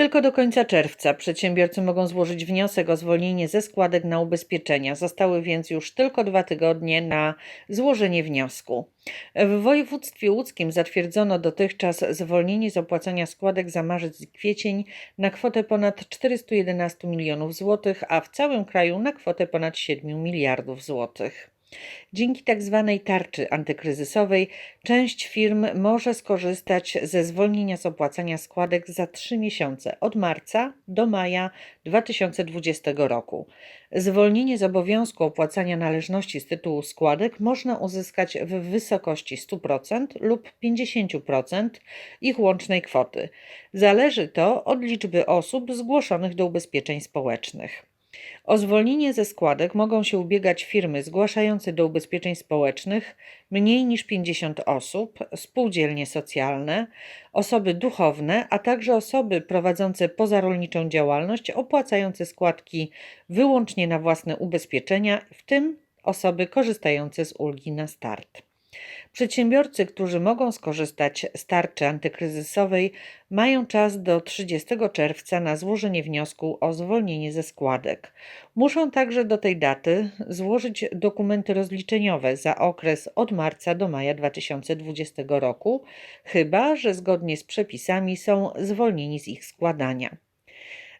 Tylko do końca czerwca przedsiębiorcy mogą złożyć wniosek o zwolnienie ze składek na ubezpieczenia. Zostały więc już tylko dwa tygodnie na złożenie wniosku. W województwie łódzkim zatwierdzono dotychczas zwolnienie z opłacania składek za marzec i kwiecień na kwotę ponad 411 milionów złotych, a w całym kraju na kwotę ponad 7 miliardów złotych. Dzięki tzw. tarczy antykryzysowej część firm może skorzystać ze zwolnienia z opłacania składek za trzy miesiące od marca do maja 2020 roku. Zwolnienie z obowiązku opłacania należności z tytułu składek można uzyskać w wysokości 100% lub 50% ich łącznej kwoty. Zależy to od liczby osób zgłoszonych do ubezpieczeń społecznych. O zwolnienie ze składek mogą się ubiegać firmy zgłaszające do ubezpieczeń społecznych mniej niż 50 osób, spółdzielnie socjalne, osoby duchowne, a także osoby prowadzące pozarolniczą działalność opłacające składki wyłącznie na własne ubezpieczenia, w tym osoby korzystające z ulgi na start. Przedsiębiorcy, którzy mogą skorzystać z tarczy antykryzysowej, mają czas do 30 czerwca na złożenie wniosku o zwolnienie ze składek. Muszą także do tej daty złożyć dokumenty rozliczeniowe za okres od marca do maja 2020 roku, chyba że zgodnie z przepisami są zwolnieni z ich składania.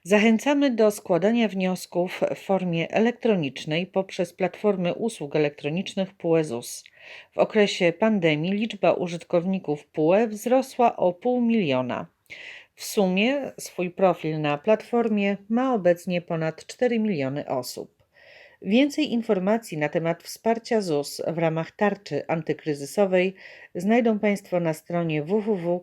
Zachęcamy do składania wniosków w formie elektronicznej poprzez platformy usług elektronicznych PUE ZUS. W okresie pandemii liczba użytkowników PUE wzrosła o pół miliona. W sumie swój profil na platformie ma obecnie ponad 4 miliony osób. Więcej informacji na temat wsparcia ZUS w ramach tarczy antykryzysowej znajdą Państwo na stronie www.zus.pl.